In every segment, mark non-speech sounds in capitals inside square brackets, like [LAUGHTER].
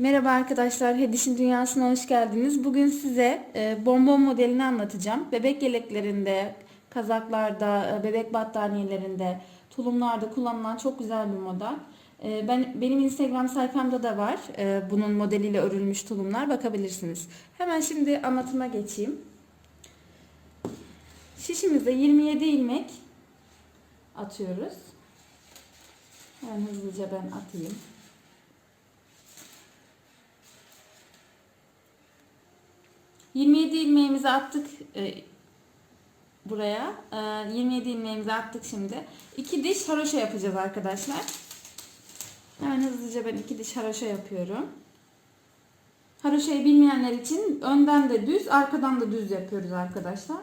Merhaba arkadaşlar, Hediş'in Dünyası'na hoş geldiniz. Bugün size e, bonbon modelini anlatacağım. Bebek yeleklerinde, kazaklarda, e, bebek battaniyelerinde, tulumlarda kullanılan çok güzel bir model. E, ben Benim Instagram sayfamda da var bunun modeliyle örülmüş tulumlar, bakabilirsiniz. Hemen şimdi anlatıma geçeyim. Şişimize 27 ilmek atıyoruz. Hemen hızlıca ben atayım. ...27 ilmeğimizi attık e, buraya. E, 27 ilmeğimizi attık şimdi. 2 diş haroşa yapacağız arkadaşlar. Hemen hızlıca ben 2 diş haroşa yapıyorum. Haroşayı bilmeyenler için önden de düz, arkadan da düz yapıyoruz arkadaşlar.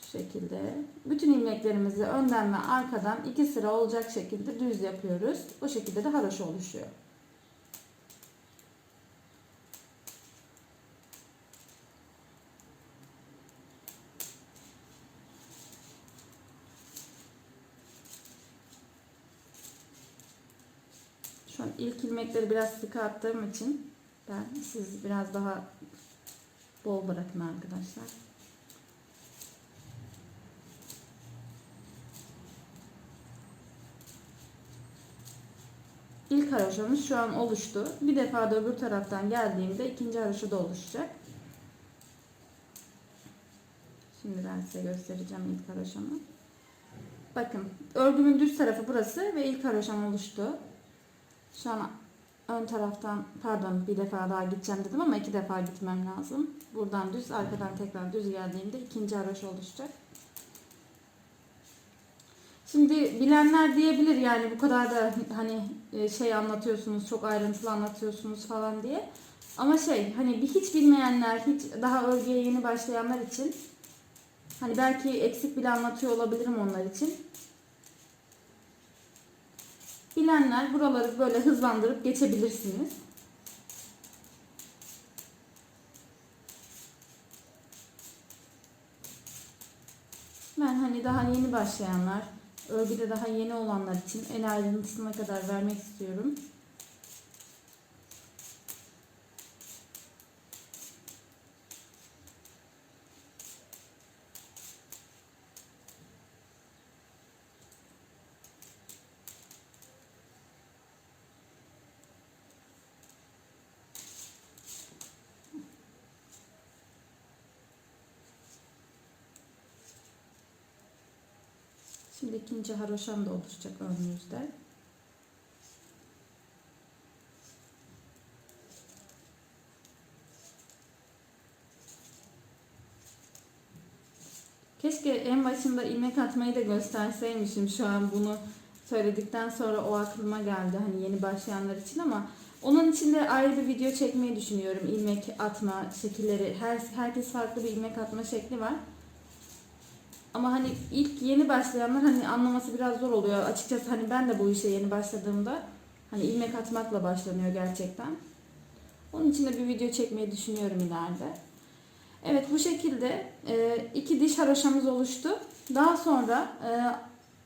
Şu şekilde. Bütün ilmeklerimizi önden ve arkadan iki sıra olacak şekilde düz yapıyoruz. Bu şekilde de haroşa oluşuyor. Şu an ilk ilmekleri biraz sıkı attığım için ben siz biraz daha bol bırakın arkadaşlar. İlk haroşamız şu an oluştu. Bir defa da öbür taraftan geldiğimde ikinci haroşa da oluşacak. Şimdi ben size göstereceğim ilk haroşamı. Bakın örgümün düz tarafı burası ve ilk haroşam oluştu. Şu an ön taraftan pardon bir defa daha gideceğim dedim ama iki defa gitmem lazım. Buradan düz arkadan tekrar düz geldiğimde ikinci haroşa oluşacak. Şimdi bilenler diyebilir yani bu kadar da hani e, şey anlatıyorsunuz, çok ayrıntılı anlatıyorsunuz falan diye. Ama şey hani bir hiç bilmeyenler, hiç daha örgüye yeni başlayanlar için hani belki eksik bile anlatıyor olabilirim onlar için. Bilenler buraları böyle hızlandırıp geçebilirsiniz. Ben hani daha yeni başlayanlar, örgüde daha yeni olanlar için en ayrıntısına kadar vermek istiyorum. Şimdi ikinci haroşam da oluşacak önümüzde. Keşke en başında ilmek atmayı da gösterseymişim şu an bunu söyledikten sonra o aklıma geldi hani yeni başlayanlar için ama onun için de ayrı bir video çekmeyi düşünüyorum. ilmek atma şekilleri. Her, herkes farklı bir ilmek atma şekli var. Ama hani ilk yeni başlayanlar hani anlaması biraz zor oluyor. Açıkçası hani ben de bu işe yeni başladığımda hani ilmek atmakla başlanıyor gerçekten. Onun için de bir video çekmeyi düşünüyorum ileride. Evet bu şekilde e, iki diş haroşamız oluştu. Daha sonra e,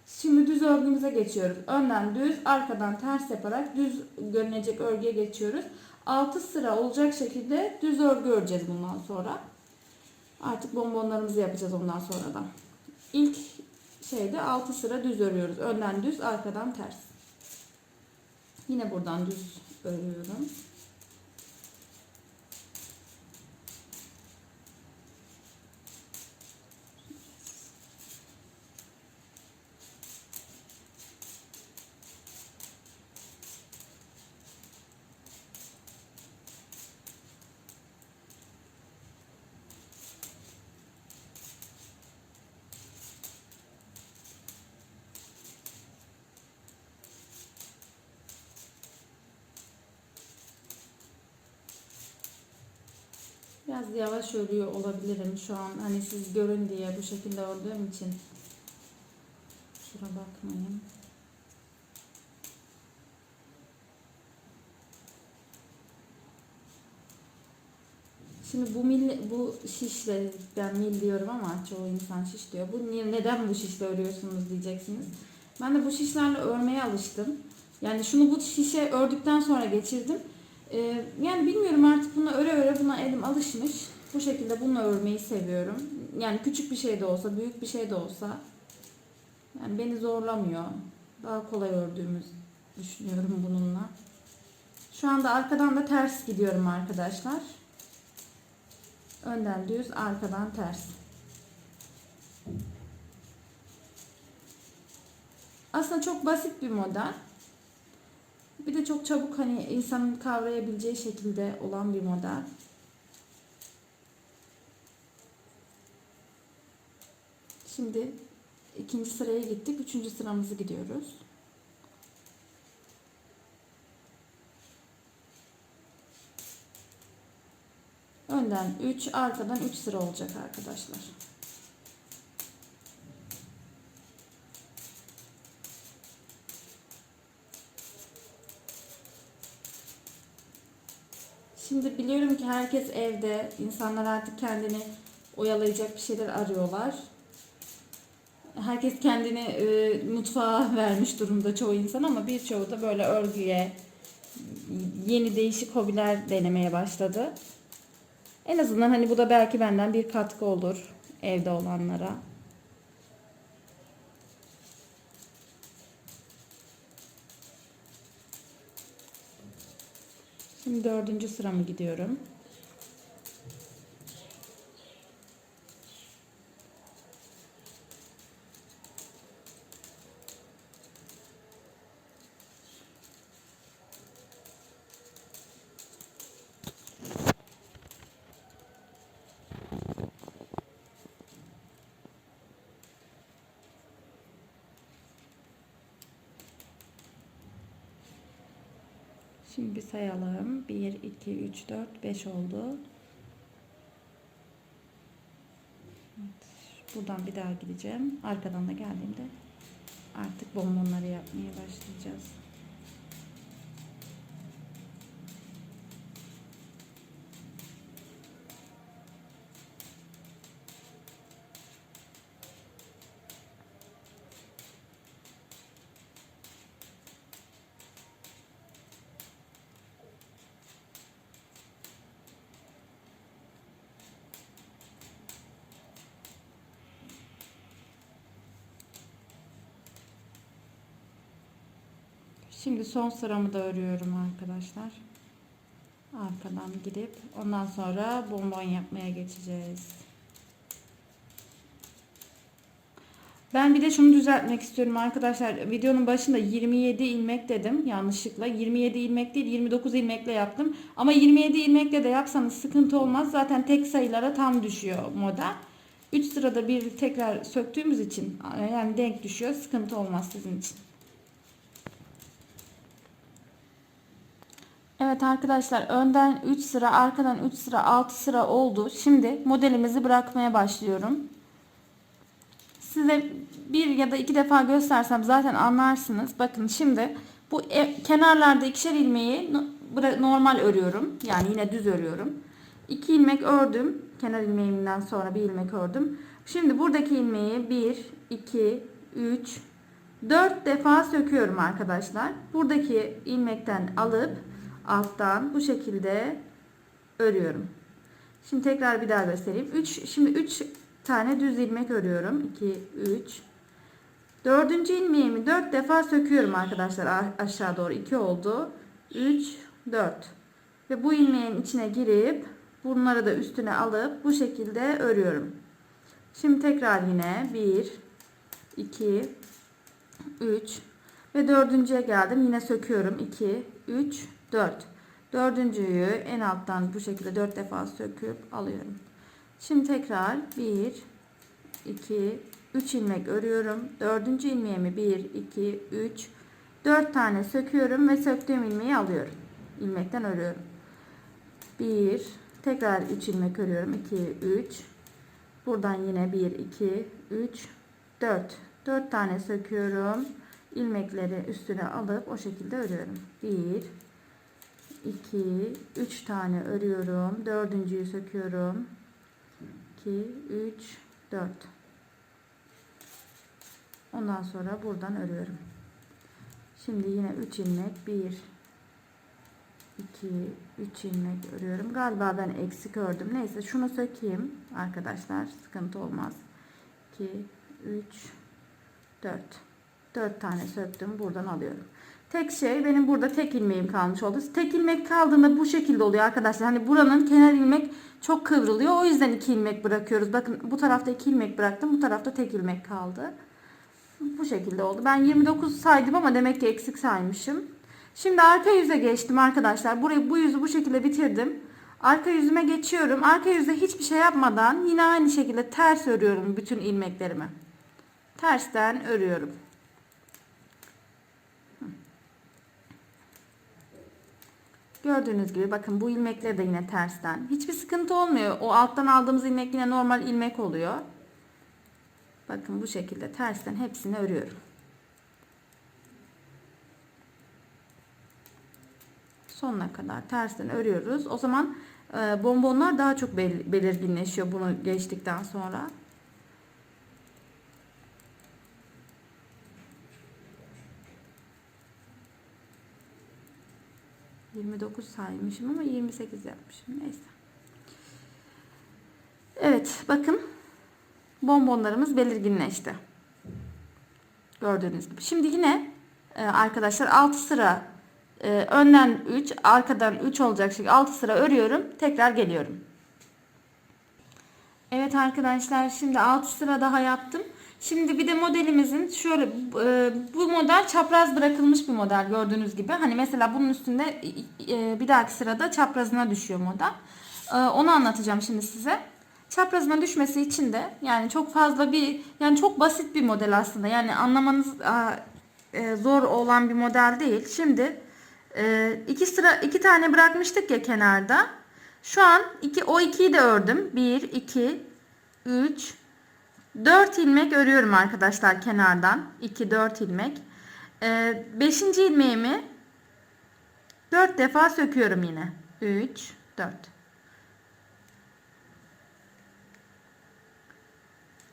şimdi düz örgümüze geçiyoruz. Önden düz, arkadan ters yaparak düz görünecek örgüye geçiyoruz. 6 sıra olacak şekilde düz örgü öreceğiz bundan sonra. Artık bonbonlarımızı yapacağız ondan sonra da. İlk şeyde 6 sıra düz örüyoruz. Önden düz, arkadan ters. Yine buradan düz örüyorum. Biraz yavaş örüyor olabilirim şu an. Hani siz görün diye bu şekilde ördüğüm için. Şura bakmayın. Şimdi bu mil, bu şişle ben mil diyorum ama çoğu insan şiş diyor. Bu niye- neden bu şişle örüyorsunuz diyeceksiniz. Ben de bu şişlerle örmeye alıştım. Yani şunu bu şişe ördükten sonra geçirdim. Ee, yani bilmiyorum artık buna öre öre buna elim alışmış. Bu şekilde bununla örmeyi seviyorum. Yani küçük bir şey de olsa, büyük bir şey de olsa. Yani beni zorlamıyor. Daha kolay ördüğümüz düşünüyorum bununla. Şu anda arkadan da ters gidiyorum arkadaşlar. Önden düz, arkadan ters. Aslında çok basit bir model. Bir de çok çabuk hani insanın kavrayabileceği şekilde olan bir model. Şimdi ikinci sıraya gittik. Üçüncü sıramızı gidiyoruz. Önden 3, arkadan 3 sıra olacak arkadaşlar. Şimdi biliyorum ki herkes evde. İnsanlar artık kendini oyalayacak bir şeyler arıyorlar. Herkes kendini e, mutfağa [LAUGHS] vermiş durumda çoğu insan ama birçoğu da böyle örgüye, yeni değişik hobiler denemeye başladı. En azından hani bu da belki benden bir katkı olur evde olanlara. Şimdi dördüncü sıramı gidiyorum. Şimdi sayalım. 1, 2, 3, 4, 5 oldu. Buradan bir daha gideceğim. Arkadan da geldiğimde artık bonbonları yapmaya başlayacağız. Şimdi son sıramı da örüyorum arkadaşlar. Arkadan gidip ondan sonra bonbon yapmaya geçeceğiz. Ben bir de şunu düzeltmek istiyorum arkadaşlar. Videonun başında 27 ilmek dedim yanlışlıkla. 27 ilmek değil 29 ilmekle yaptım. Ama 27 ilmekle de yapsanız sıkıntı olmaz. Zaten tek sayılara tam düşüyor model. 3 sırada bir tekrar söktüğümüz için yani denk düşüyor. Sıkıntı olmaz sizin için. Evet arkadaşlar önden 3 sıra arkadan 3 sıra 6 sıra oldu. Şimdi modelimizi bırakmaya başlıyorum. Size bir ya da iki defa göstersem zaten anlarsınız. Bakın şimdi bu e, kenarlarda ikişer ilmeği normal örüyorum. Yani yine düz örüyorum. 2 ilmek ördüm. Kenar ilmeğimden sonra bir ilmek ördüm. Şimdi buradaki ilmeği 1, 2, 3, 4 defa söküyorum arkadaşlar. Buradaki ilmekten alıp alttan bu şekilde örüyorum. Şimdi tekrar bir daha göstereyim. 3 şimdi 3 tane düz ilmek örüyorum. 2 3 Dördüncü ilmeğimi 4 defa söküyorum arkadaşlar. Aşağı doğru 2 oldu. 3 4 ve bu ilmeğin içine girip bunları da üstüne alıp bu şekilde örüyorum. Şimdi tekrar yine 1 2 3 ve dördüncüye geldim. Yine söküyorum. 2 3 4. Dördüncüyü en alttan bu şekilde 4 defa söküp alıyorum. Şimdi tekrar 1 2 3 ilmek örüyorum. Dördüncü ilmeğimi 1 2 3 4 tane söküyorum ve söktüğüm ilmeği alıyorum. ilmekten örüyorum. 1 tekrar 3 ilmek örüyorum. 2 3 buradan yine 1 2 3 4 4 tane söküyorum. ilmekleri üstüne alıp o şekilde örüyorum. 1 2 3 tane örüyorum. Dördüncüyü söküyorum. 2 3 4 Ondan sonra buradan örüyorum. Şimdi yine 3 ilmek 1 2 3 ilmek örüyorum. Galiba ben eksik ördüm. Neyse şunu sökeyim arkadaşlar. Sıkıntı olmaz. 2 3 4 4 tane söktüm. Buradan alıyorum. Tek şey benim burada tek ilmeğim kalmış oldu. Tek ilmek kaldığında bu şekilde oluyor arkadaşlar. Hani buranın kenar ilmek çok kıvrılıyor. O yüzden iki ilmek bırakıyoruz. Bakın bu tarafta iki ilmek bıraktım. Bu tarafta tek ilmek kaldı. Bu şekilde oldu. Ben 29 saydım ama demek ki eksik saymışım. Şimdi arka yüze geçtim arkadaşlar. Burayı bu yüzü bu şekilde bitirdim. Arka yüzüme geçiyorum. Arka yüzde hiçbir şey yapmadan yine aynı şekilde ters örüyorum bütün ilmeklerimi. Tersten örüyorum. Gördüğünüz gibi bakın bu ilmekler de yine tersten. Hiçbir sıkıntı olmuyor. O alttan aldığımız ilmek yine normal ilmek oluyor. Bakın bu şekilde tersten hepsini örüyorum. Sonuna kadar tersten örüyoruz. O zaman e, bonbonlar daha çok bel- belirginleşiyor bunu geçtikten sonra. ...29 saymışım ama 28 yapmışım. Neyse. Evet bakın bonbonlarımız belirginleşti. Gördüğünüz gibi. Şimdi yine e, arkadaşlar 6 sıra e, önden 3 arkadan 3 olacak şekilde 6 sıra örüyorum. Tekrar geliyorum. Evet arkadaşlar şimdi 6 sıra daha yaptım. Şimdi bir de modelimizin şöyle e, bu model çapraz bırakılmış bir model gördüğünüz gibi. Hani mesela bunun üstünde e, bir dahaki sırada çaprazına düşüyor model. E, onu anlatacağım şimdi size çaprazına düşmesi için de yani çok fazla bir yani çok basit bir model aslında. Yani anlamanız zor olan bir model değil. Şimdi iki sıra iki tane bırakmıştık ya kenarda. Şu an iki o ikiyi de ördüm. 1 2 3 4 ilmek örüyorum arkadaşlar kenardan. 2 4 ilmek. 5. ilmeğimi 4 defa söküyorum yine. 3 4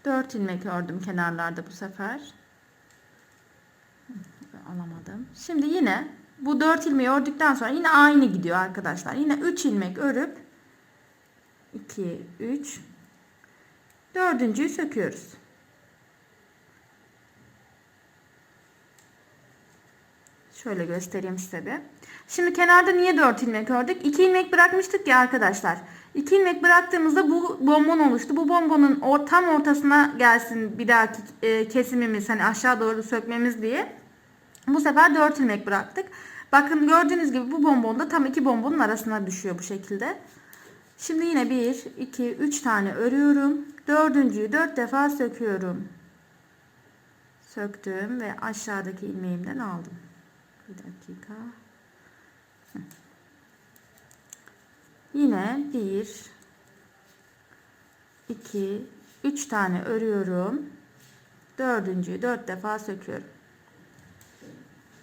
4 ilmek ördüm kenarlarda bu sefer. Alamadım. Şimdi yine bu 4 ilmeği ördükten sonra yine aynı gidiyor arkadaşlar. Yine 3 ilmek örüp 2 3 dördüncüyü söküyoruz. Şöyle göstereyim size bir. Şimdi kenarda niye 4 ilmek ördük? 2 ilmek bırakmıştık ya arkadaşlar. 2 ilmek bıraktığımızda bu bonbon oluştu. Bu bonbonun tam ortasına gelsin bir dahaki e, kesimimiz hani aşağı doğru sökmemiz diye. Bu sefer 4 ilmek bıraktık. Bakın gördüğünüz gibi bu bonbon da tam iki bonbonun arasına düşüyor bu şekilde. Şimdi yine 1, 2, 3 tane örüyorum. Dördüncüyü 4 defa söküyorum. Söktüm ve aşağıdaki ilmeğimden aldım. Bir dakika. Yine 1 2 3 tane örüyorum. Dördüncüyü 4 defa söküyorum.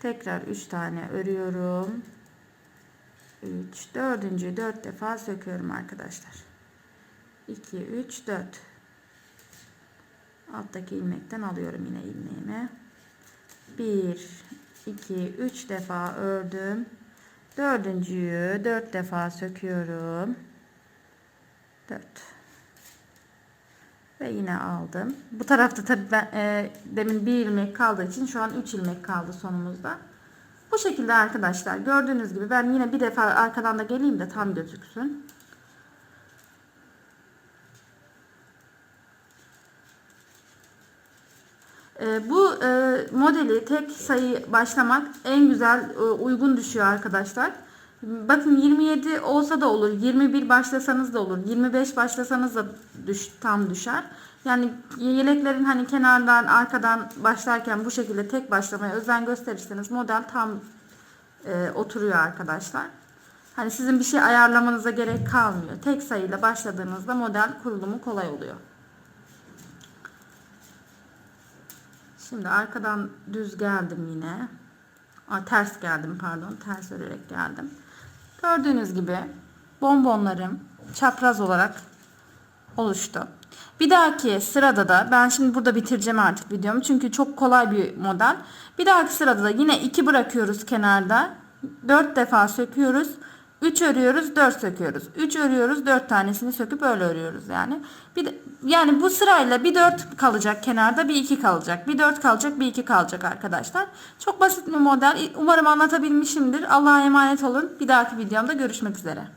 Tekrar 3 tane örüyorum. 3 dördüncüyü 4 defa söküyorum arkadaşlar. 2 3 4 alttaki ilmekten alıyorum yine ilmeğimi. 1 2 3 defa ördüm. Dördüncüyü dört defa söküyorum. Dört. Ve yine aldım. Bu tarafta tabii ben e, demin bir ilmek kaldığı için şu an üç ilmek kaldı sonumuzda. Bu şekilde arkadaşlar gördüğünüz gibi ben yine bir defa arkadan da geleyim de tam gözüksün. E, bu e, modeli tek sayı başlamak en güzel e, uygun düşüyor arkadaşlar. Bakın 27 olsa da olur. 21 başlasanız da olur. 25 başlasanız da düş, tam düşer. Yani yeleklerin hani kenardan arkadan başlarken bu şekilde tek başlamaya özen gösterirseniz model tam e, oturuyor arkadaşlar. Hani sizin bir şey ayarlamanıza gerek kalmıyor. Tek sayıyla başladığınızda model kurulumu kolay oluyor. Şimdi arkadan düz geldim yine. Aa, ters geldim pardon. Ters örerek geldim. Gördüğünüz gibi bonbonlarım çapraz olarak oluştu. Bir dahaki sırada da ben şimdi burada bitireceğim artık videomu çünkü çok kolay bir model. Bir dahaki sırada da yine 2 bırakıyoruz kenarda. 4 defa söküyoruz. 3 örüyoruz, 4 söküyoruz. 3 örüyoruz, 4 tanesini söküp öyle örüyoruz yani. Bir de, yani bu sırayla bir 4 kalacak kenarda, bir 2 kalacak. Bir 4 kalacak, bir 2 kalacak arkadaşlar. Çok basit bir model. Umarım anlatabilmişimdir. Allah'a emanet olun. Bir dahaki videomda görüşmek üzere.